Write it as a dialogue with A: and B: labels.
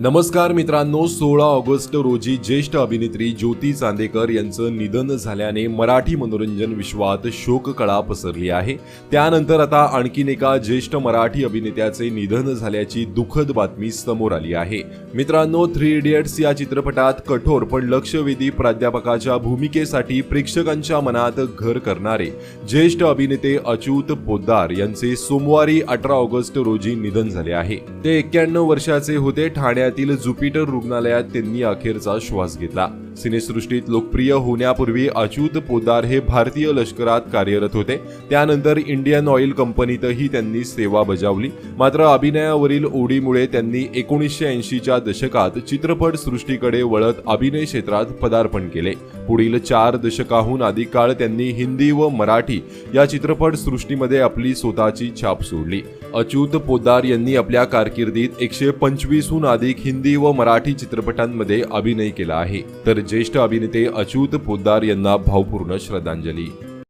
A: नमस्कार मित्रांनो सोळा ऑगस्ट रोजी ज्येष्ठ अभिनेत्री ज्योती चांदेकर यांचं निधन झाल्याने मराठी मनोरंजन विश्वात शोककळा पसरली आहे. त्यानंतर आता आणखीन एका ज्येष्ठ मराठी अभिनेत्याचे निधन झाल्याची दुःखद बातमी समोर आली आहे. मित्रांनो थ्री इडियट्स या चित्रपटात कठोर पण लक्षवेधी प्राध्यापकाच्या भूमिकेसाठी प्रेक्षकांच्या मनात घर करणारे ज्येष्ठ अभिनेते अच्युत पोद्दार यांचे सोमवारी अठरा ऑगस्ट रोजी निधन झाले आहे. ते एक्क्याण्णव वर्षाचे होते रुग्णालयातील ज्युपिटर रुग्णालयात त्यांनी अखेरचा श्वास घेतला. सिनेसृष्टीत लोकप्रिय होण्यापूर्वी अच्युत पोदार हे भारतीय लष्करात कार्यरत होते. त्यानंतर इंडियन ऑइल कंपनीतही त्यांनी सेवा बजावली. मात्र अभिनयावरील ओढीमुळे त्यांनी एकोणीसशे ऐंशीच्या दशकात चित्रपट सृष्टीकडे वळत अभिनय क्षेत्रात पदार्पण केले. पुढील चार दशकाहून अधिक काळ त्यांनी हिंदी व मराठी या चित्रपट सृष्टीमध्ये आपली स्वतःची छाप सोडली. अच्युत पोद्दार यांनी आपल्या कारकिर्दीत एकशे पंचवीसहून अधिक हिंदी व मराठी चित्रपटांमध्ये अभिनय केला आहे. तर ज्येष्ठ अभिनेते अच्युत पोद्दार यांना भावपूर्ण श्रद्धांजली.